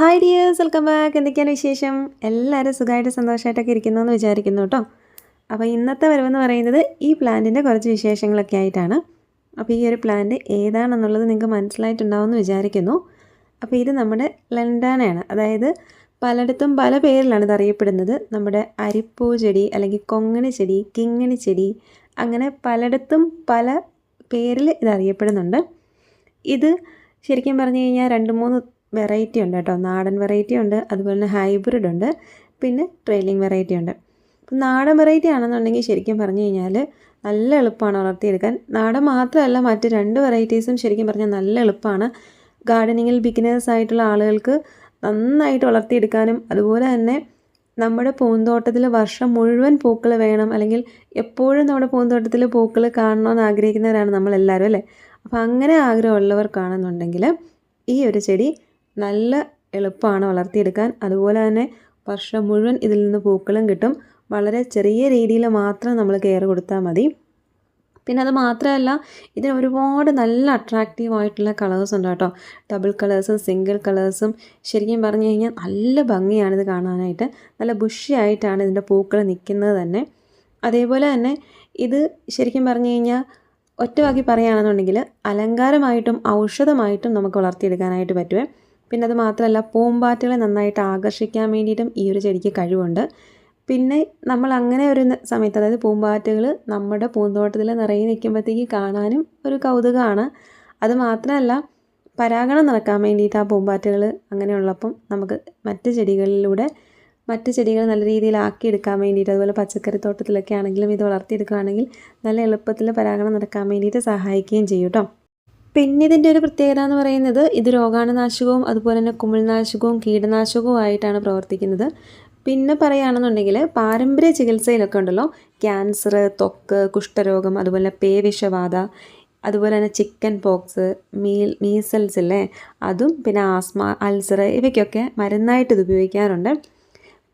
Hi dears welcome back എന്തൊക്കെയാണ് വിശേഷം? എല്ലാവരും സുഖമായിട്ട് സന്തോഷമായിട്ടൊക്കെ ഇരിക്കുന്നു എന്ന് വിചാരിക്കുന്നു കേട്ടോ. അപ്പോൾ ഇന്നത്തെ വരവെന്ന് പറയുന്നത് ഈ പ്ലാന്റിന്റെ കുറച്ച് വിശേഷങ്ങളൊക്കെ ആയിട്ടാണ്. അപ്പോൾ ഈ ഒരു പ്ലാന്റ് ഏതാണെന്നുള്ളത് നിങ്ങൾക്ക് മനസ്സിലായിട്ടുണ്ടാവുമെന്ന് വിചാരിക്കുന്നു. അപ്പോൾ ഇത് നമ്മുടെ ലണ്ടാനയാണ് അതായത് പലയിടത്തും പല പേരിലാണ് ഇത് അറിയപ്പെടുന്നത്. നമ്മുടെ അരിപ്പൂ ചെടി അല്ലെങ്കിൽ കൊങ്ങണി ചെടി കിങ്ങണി ചെടി അങ്ങനെ പലയിടത്തും പല പേരിൽ ഇത് അറിയപ്പെടുന്നുണ്ട്. ഇത് ശരിക്കും പറഞ്ഞു കഴിഞ്ഞാൽ രണ്ട് മൂന്ന് വെറൈറ്റി ഉണ്ട് കേട്ടോ. നാടൻ വെറൈറ്റി ഉണ്ട് അതുപോലെ തന്നെ ഹൈബ്രിഡ് ഉണ്ട് പിന്നെ ട്രെയിലിംഗ് വെറൈറ്റി ഉണ്ട്. അപ്പം നാടൻ വെറൈറ്റി ആണെന്നുണ്ടെങ്കിൽ ശരിക്കും പറഞ്ഞു കഴിഞ്ഞാൽ നല്ല എളുപ്പമാണ് വളർത്തിയെടുക്കാൻ. നാടൻ മാത്രമല്ല മറ്റ് രണ്ട് വെറൈറ്റീസും ശരിക്കും പറഞ്ഞാൽ നല്ല എളുപ്പമാണ്. ഗാർഡനിങ്ങിൽ ബിഗിനേഴ്സ് ആയിട്ടുള്ള ആളുകൾക്ക് നന്നായിട്ട് വളർത്തിയെടുക്കാനും അതുപോലെ തന്നെ നമ്മുടെ പൂന്തോട്ടത്തിൽ വർഷം മുഴുവൻ പൂക്കൾ വേണം അല്ലെങ്കിൽ എപ്പോഴും നമ്മുടെ പൂന്തോട്ടത്തിൽ പൂക്കൾ കാണണമെന്ന് ആഗ്രഹിക്കുന്നവരാണ് നമ്മളെല്ലാവരും അല്ലേ? അപ്പോൾ അങ്ങനെ ആഗ്രഹമുള്ളവർക്കാണെന്നുണ്ടെങ്കിൽ ഈ ഒരു ചെടി നല്ല എളുപ്പമാണ് വളർത്തിയെടുക്കാൻ. അതുപോലെ തന്നെ വർഷം മുഴുവൻ ഇതിൽ നിന്ന് പൂക്കളും കിട്ടും. വളരെ ചെറിയ രീതിയിൽ മാത്രം നമ്മൾ കെയർ കൊടുത്താൽ മതി. പിന്നെ അത് മാത്രമല്ല ഇതിന് ഒരുപാട് നല്ല അട്രാക്റ്റീവ് ആയിട്ടുള്ള കളേഴ്സ് ഉണ്ട് കേട്ടോ. ഡബിൾ കളേഴ്സും സിംഗിൾ കളേഴ്സും ശരിക്കും പറഞ്ഞു കഴിഞ്ഞാൽ നല്ല ഭംഗിയാണ് ഇത് കാണാനായിട്ട്. നല്ല ബുഷിയായിട്ടാണ് ഇതിന്റെ പൂക്കൾ നിൽക്കുന്നത് തന്നെ. അതേപോലെ തന്നെ ഇത് ശരിക്കും പറഞ്ഞു കഴിഞ്ഞാൽ ഒറ്റവാക്കി പറയുകയാണെന്നുണ്ടെങ്കിൽ അലങ്കാരമായിട്ടും ഔഷധമായിട്ടും നമുക്ക് വളർത്തിയെടുക്കാനായിട്ട് പറ്റുമേ പിന്നെ അത് മാത്രമല്ല പൂമ്പാറ്റകളെ നന്നായിട്ട് ആകർഷിക്കാൻ വേണ്ടിയിട്ടും ഈ ഒരു ചെടിക്ക് കഴിവുണ്ട്. പിന്നെ നമ്മൾ അങ്ങനെ ഒരു സമയത്ത് അതായത് പൂമ്പാറ്റകൾ നമ്മുടെ പൂന്തോട്ടത്തിൽ നിറയെ നിൽക്കുമ്പോഴത്തേക്ക് കാണാനും ഒരു കൗതുകമാണ്. അത് മാത്രമല്ല പരാഗണം നടക്കാൻ വേണ്ടിയിട്ട് ആ പൂമ്പാറ്റകൾ അങ്ങനെയുള്ളപ്പം നമുക്ക് മറ്റ് ചെടികളിലൂടെ മറ്റ് ചെടികൾ നല്ല രീതിയിൽ ആക്കിയെടുക്കാൻ വേണ്ടിയിട്ട് അതുപോലെ പച്ചക്കറി തോട്ടത്തിലൊക്കെ ആണെങ്കിലും ഇത് വളർത്തിയെടുക്കുകയാണെങ്കിൽ നല്ല എളുപ്പത്തിൽ പരാഗണം നടക്കാൻ വേണ്ടിയിട്ട് സഹായിക്കുകയും ചെയ്യും കേട്ടോ. പിന്നെ ഇതിന്റെ ഒരു പ്രത്യേകത എന്ന് പറയുന്നത് ഇത് രോഗാണുനാശകവും അതുപോലെ തന്നെ കുമിൾനാശകവും കീടനാശകവും ആയിട്ടാണ് പ്രവർത്തിക്കുന്നത്. പിന്നെ പറയുകയാണെന്നുണ്ടെങ്കിൽ പാരമ്പര്യ ചികിത്സയിലൊക്കെ ഉണ്ടല്ലോ. ക്യാൻസർ ത്വക്ക് കുഷ്ഠരോഗം അതുപോലെ പേവിഷബാധ അതുപോലെ തന്നെ ചിക്കൻ പോക്സ് മീൽ മീസൽസ് അല്ലേ അതും പിന്നെ ആസ്മ അൾസർ ഇവയ്ക്കൊക്കെ മരുന്നായിട്ട് ഇത് ഉപയോഗിക്കാറുണ്ട്.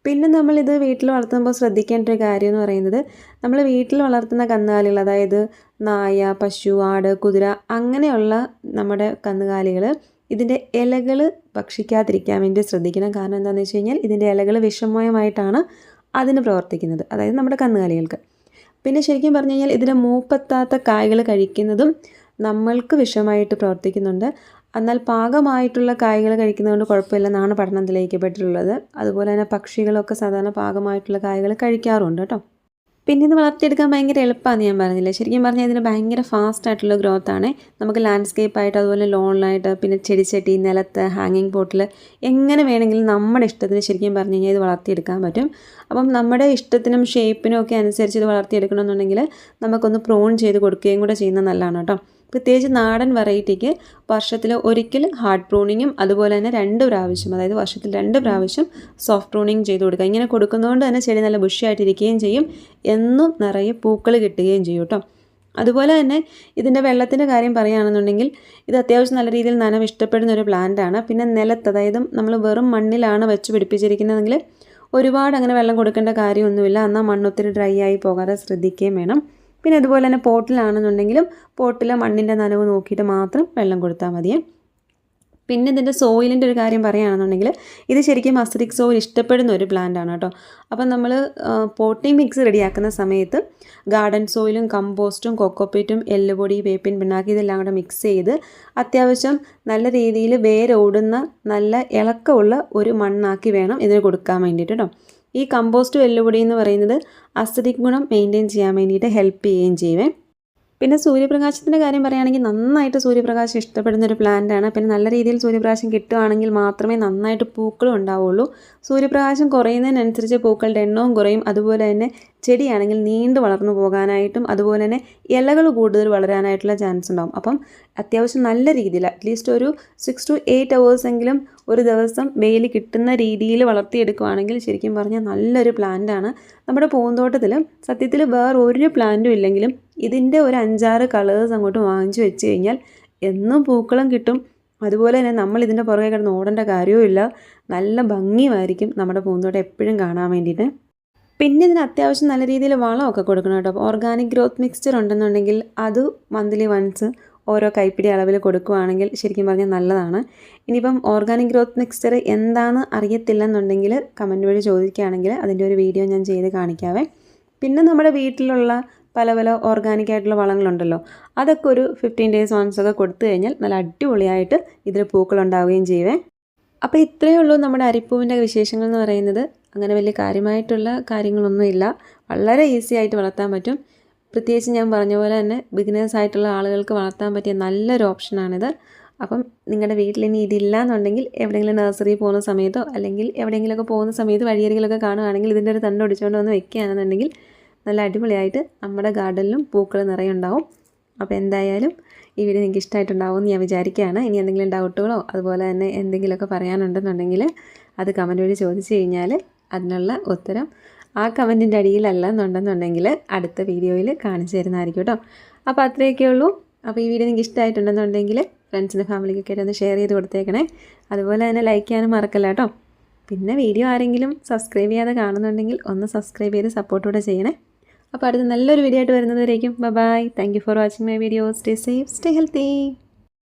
പിന്നെ നമ്മളിത് വീട്ടിൽ വളർത്തുമ്പോൾ ശ്രദ്ധിക്കേണ്ട ഒരു കാര്യം എന്ന് പറയുന്നത് നമ്മൾ വീട്ടിൽ വളർത്തുന്ന കന്നുകാലികൾ അതായത് നായ പശു ആട് കുതിര അങ്ങനെയുള്ള നമ്മുടെ കന്നുകാലികൾ ഇതിന്റെ ഇലകൾ ഭക്ഷിക്കാതിരിക്കാൻ വേണ്ടി ശ്രദ്ധിക്കണം. കാരണം എന്താണെന്ന് വെച്ച് കഴിഞ്ഞാൽ ഇതിന്റെ ഇലകൾ വിഷമയമായിട്ടാണ് അതിന് പ്രവർത്തിക്കുന്നത്. അതായത് നമ്മുടെ കന്നുകാലികൾക്ക്. പിന്നെ ശരിക്കും പറഞ്ഞു കഴിഞ്ഞാൽ ഇതിന്റെ മൂപ്പത്താത്ത കായകൾ കഴിക്കുന്നതും നമ്മൾക്ക് വിഷമായിട്ട് പ്രവർത്തിക്കുന്നുണ്ട്. എന്നാൽ പാകമായിട്ടുള്ള കായ്കൾ കഴിക്കുന്നതുകൊണ്ട് കുഴപ്പമില്ലെന്നാണ് പഠനം തെളിയിക്കപ്പെട്ടിട്ടുള്ളത്. അതുപോലെ തന്നെ പക്ഷികളൊക്കെ സാധാരണ പാകമായിട്ടുള്ള കായ്കൾ കഴിക്കാറുണ്ട് കേട്ടോ. പിന്നെ ഇത് വളർത്തിയെടുക്കാൻ ഭയങ്കര എളുപ്പമാണ് ഞാൻ പറഞ്ഞില്ല? ശരിക്കും പറഞ്ഞാൽ ഇതിന് ഭയങ്കര ഫാസ്റ്റ് ആയിട്ടുള്ള ഗ്രോത്ത് ആണ്. നമുക്ക് ലാൻഡ്സ്കേപ്പ് ആയിട്ട് അതുപോലെ ലോണിലായിട്ട് പിന്നെ ചെടിച്ചട്ടി നിലത്ത് ഹാങ്ങിങ് പോട്ടിൽ എങ്ങനെ വേണമെങ്കിലും നമ്മുടെ ഇഷ്ടത്തിന് ശരിക്കും പറഞ്ഞു കഴിഞ്ഞാൽ ഇത് വളർത്തിയെടുക്കാൻ പറ്റും. അപ്പം നമ്മുടെ ഇഷ്ടത്തിനും ഷേപ്പിനും ഒക്കെ അനുസരിച്ച് ഇത് വളർത്തിയെടുക്കണമെന്നുണ്ടെങ്കിൽ നമുക്കൊന്ന് പ്രോൺ ചെയ്ത് കൊടുക്കുകയും കൂടെ ചെയ്യുന്നത് നല്ലതാണ് കേട്ടോ. പ്രത്യേകിച്ച് നാടൻ വെറൈറ്റിക്ക് വർഷത്തിൽ ഒരിക്കൽ ഹാർഡ് പ്രൂണിങ്ങും അതുപോലെ തന്നെ രണ്ട് പ്രാവശ്യം അതായത് വർഷത്തിൽ രണ്ട് പ്രാവശ്യം സോഫ്റ്റ് പ്രൂണിങ് ചെയ്ത് കൊടുക്കുക. ഇങ്ങനെ കൊടുക്കുന്നതുകൊണ്ട് തന്നെ ചെടി നല്ല ബുഷിയായിട്ടിരിക്കുകയും ചെയ്യും. എന്നും നിറയെ പൂക്കൾ കിട്ടുകയും ചെയ്യും കേട്ടോ. അതുപോലെ തന്നെ ഇതിന്റെ വെള്ളത്തിന്റെ കാര്യം പറയുകയാണെന്നുണ്ടെങ്കിൽ ഇത് അത്യാവശ്യം നല്ല രീതിയിൽ നനവ് ഇഷ്ടപ്പെടുന്ന ഒരു പ്ലാന്റ് ആണ്. പിന്നെ നിലത്ത് അതായത് നമ്മൾ വെറും മണ്ണിലാണ് വെച്ച് പിടിപ്പിച്ചിരിക്കുന്നതെങ്കിൽ ഒരുപാട് അങ്ങനെ വെള്ളം കൊടുക്കേണ്ട കാര്യമൊന്നുമില്ല. എന്നാൽ മണ്ണൊത്തിരി ഡ്രൈ ആയി പോകാതെ ശ്രദ്ധിക്കുകയും വേണം. പിന്നെ അതുപോലെ തന്നെ പോട്ടിലാണെന്നുണ്ടെങ്കിലും പോട്ടിലെ മണ്ണിന്റെ നനവ് നോക്കിയിട്ട് മാത്രം വെള്ളം കൊടുത്താൽ മതിയേ. പിന്നെ ഇതിന്റെ സോയിലിന്റെ ഒരു കാര്യം പറയുകയാണെന്നുണ്ടെങ്കിൽ ഇത് ശരിക്കും മസ്തിക് സോയിൽ ഇഷ്ടപ്പെടുന്ന ഒരു പ്ലാന്റ് ആണ് കേട്ടോ. അപ്പം നമ്മൾ പോട്ടിംഗ് മിക്സ് റെഡിയാക്കുന്ന സമയത്ത് ഗാർഡൻ സോയിലും കമ്പോസ്റ്റും കൊക്കോപ്പീറ്റും എല്ലുപൊടി വേപ്പിൻ പിണ്ണാക്കി ഇതെല്ലാം കൂടെ മിക്സ് ചെയ്ത് അത്യാവശ്യം നല്ല രീതിയിൽ വേരോടുന്ന നല്ല ഇളക്കമുള്ള ഒരു മണ്ണാക്കി വേണം ഇതിന് കൊടുക്കാൻ വേണ്ടിയിട്ട് കേട്ടോ. ഈ കമ്പോസ്റ്റ് വെല്ലുപൊടി എന്ന് പറയുന്നത് അസ്ഥിതിക് ഗുണം മെയിന്റെയിൻ ചെയ്യാൻ വേണ്ടിയിട്ട് ഹെൽപ്പ് ചെയ്യുകയും ചെയ്യുവേ. പിന്നെ സൂര്യപ്രകാശത്തിന്റെ കാര്യം പറയുകയാണെങ്കിൽ നന്നായിട്ട് സൂര്യപ്രകാശം ഇഷ്ടപ്പെടുന്ന ഒരു പ്ലാന്റ് ആണ്. പിന്നെ നല്ല രീതിയിൽ സൂര്യപ്രകാശം കിട്ടുകയാണെങ്കിൽ മാത്രമേ നന്നായിട്ട് പൂക്കളും ഉണ്ടാവുള്ളൂ. സൂര്യപ്രകാശം കുറയുന്നതിനനുസരിച്ച് പൂക്കളുടെ എണ്ണവും കുറയും. അതുപോലെ തന്നെ ചെടിയാണെങ്കിൽ നീണ്ടു വളർന്നു പോകാനായിട്ടും അതുപോലെ തന്നെ ഇലകൾ കൂടുതൽ വളരാനായിട്ടുള്ള ചാൻസ് ഉണ്ടാവും. അപ്പം അത്യാവശ്യം നല്ല രീതിയിൽ അറ്റ്ലീസ്റ്റ് ഒരു സിക്സ് ടു എയ്റ്റ് അവേഴ്സ് എങ്കിലും ഒരു ദിവസം വെയിൽ കിട്ടുന്ന രീതിയിൽ വളർത്തിയെടുക്കുകയാണെങ്കിൽ ശരിക്കും പറഞ്ഞാൽ നല്ലൊരു പ്ലാന്റാണ് നമ്മുടെ പൂന്തോട്ടത്തിൽ സത്യത്തിൽ വേറെ ഒരു പ്ലാന്റും ഇല്ലെങ്കിലും ഇതിന്റെ ഒരു അഞ്ചാറ് കളേഴ്സ് അങ്ങോട്ട് വാങ്ങിച്ചു വെച്ച് കഴിഞ്ഞാൽ എന്നും പൂക്കളും കിട്ടും. അതുപോലെ തന്നെ നമ്മൾ ഇതിന്റെ പുറകെ കിടന്ന് ഓടേണ്ട കാര്യവുമില്ല. നല്ല ഭംഗിയുമായിരിക്കും നമ്മുടെ പൂന്തോട്ടം എപ്പോഴും കാണാൻ വേണ്ടിയിട്ട്. പിന്നെ ഇതിന് അത്യാവശ്യം നല്ല രീതിയിൽ വളമൊക്കെ കൊടുക്കണം കേട്ടോ. ഓർഗാനിക് ഗ്രോത്ത് മിക്സ്ചർ ഉണ്ടെന്നുണ്ടെങ്കിൽ അത് മന്ത്ലി വൺസ് ഓരോ കൈപ്പിടി അളവിൽ കൊടുക്കുകയാണെങ്കിൽ ശരിക്കും പറഞ്ഞാൽ നല്ലതാണ്. ഇനിയിപ്പം ഓർഗാനിക് ഗ്രോത്ത് മിക്സ്ചർ എന്താണ് അറിയത്തില്ലെന്നുണ്ടെങ്കിൽ കമന്റ് വഴി ചോദിക്കുകയാണെങ്കിൽ അതിന്റെ ഒരു വീഡിയോ ഞാൻ ചെയ്ത് കാണിക്കാവേ. പിന്നെ നമ്മുടെ വീട്ടിലുള്ള പല പല ഓർഗാനിക് ആയിട്ടുള്ള വളങ്ങളുണ്ടല്ലോ. അതൊക്കെ ഒരു ഫിഫ്റ്റീൻ ഡേയ്സ് വൺസ് ഒക്കെ കൊടുത്തു കഴിഞ്ഞാൽ നല്ല അടിപൊളിയായിട്ട് ഇതിൽ പൂക്കളുണ്ടാവുകയും ചെയ്യുവേ. അപ്പോൾ ഇത്രയേ ഉള്ളൂ നമ്മുടെ അരിപ്പൂവിന്റെ വിശേഷങ്ങൾ എന്ന് പറയുന്നത്. അങ്ങനെ വലിയ കാര്യമായിട്ടുള്ള കാര്യങ്ങളൊന്നുമില്ല. വളരെ ഈസി ആയിട്ട് വളർത്താൻ പറ്റും. പ്രത്യേകിച്ച് ഞാൻ പറഞ്ഞ പോലെ തന്നെ ബിഗിനേഴ്സ് ആയിട്ടുള്ള ആളുകൾക്ക് വളർത്താൻ പറ്റിയ നല്ലൊരു ഓപ്ഷനാണിത് അപ്പം നിങ്ങളുടെ വീട്ടിൽ ഇനി ഇതില്ല എന്നുണ്ടെങ്കിൽ എവിടെയെങ്കിലും നഴ്സറി പോകുന്ന സമയത്തോ അല്ലെങ്കിൽ എവിടെയെങ്കിലുമൊക്കെ പോകുന്ന സമയത്ത് വഴിയരികിലൊക്കെ കാണുകയാണെങ്കിൽ ഇതിന്റെ ഒരു തണ്ട് ഒടിച്ചുകൊണ്ട് വന്ന് വെക്കുകയാണെന്നുണ്ടെങ്കിൽ നല്ല അടിപൊളിയായിട്ട് നമ്മുടെ ഗാർഡനിലും പൂക്കൾ നിറയെ ഉണ്ടാവും. അപ്പോൾ എന്തായാലും ഈ വീഡിയോ നിങ്ങൾക്ക് ഇഷ്ടമായിട്ടുണ്ടാവും എന്ന് ഞാൻ വിചാരിക്കുകയാണ്. ഇനി എന്തെങ്കിലും ഡൗട്ടുകളോ അതുപോലെ തന്നെ എന്തെങ്കിലുമൊക്കെ പറയാനുണ്ടെന്നുണ്ടെങ്കിൽ അത് കമന്റ് വഴി ചോദിച്ചു കഴിഞ്ഞാൽ അതിനുള്ള ഉത്തരം ആ കമന്റിന്റെ അടിയിലല്ല എന്നുണ്ടെന്നുണ്ടെങ്കിൽ അടുത്ത വീഡിയോയിൽ കാണിച്ചു തരുന്നതായിരിക്കും കേട്ടോ. അപ്പോൾ അത്രയൊക്കെ ഉള്ളൂ. അപ്പോൾ ഈ വീഡിയോ നിങ്ങൾക്ക് ഇഷ്ടമായിട്ടുണ്ടെന്നുണ്ടെങ്കിൽ ഫ്രണ്ട്സിന്റെ ഫാമിലിക്കൊക്കെ ആയിട്ട് ഒന്ന് ഷെയർ ചെയ്ത് കൊടുത്തേക്കണേ. അതുപോലെ തന്നെ ലൈക്ക് ചെയ്യാനും മറക്കല്ല കേട്ടോ. പിന്നെ വീഡിയോ ആരെങ്കിലും സബ്സ്ക്രൈബ് ചെയ്യാതെ കാണുന്നുണ്ടെങ്കിൽ ഒന്ന് സബ്സ്ക്രൈബ് ചെയ്ത് സപ്പോർട്ടൂടെ ചെയ്യണേ. അപ്പോൾ അടുത്ത നല്ലൊരു വീഡിയോ ആയിട്ട് വരുന്നതുവരേക്കും. Bye thank you for watching my video stay safe stay healthy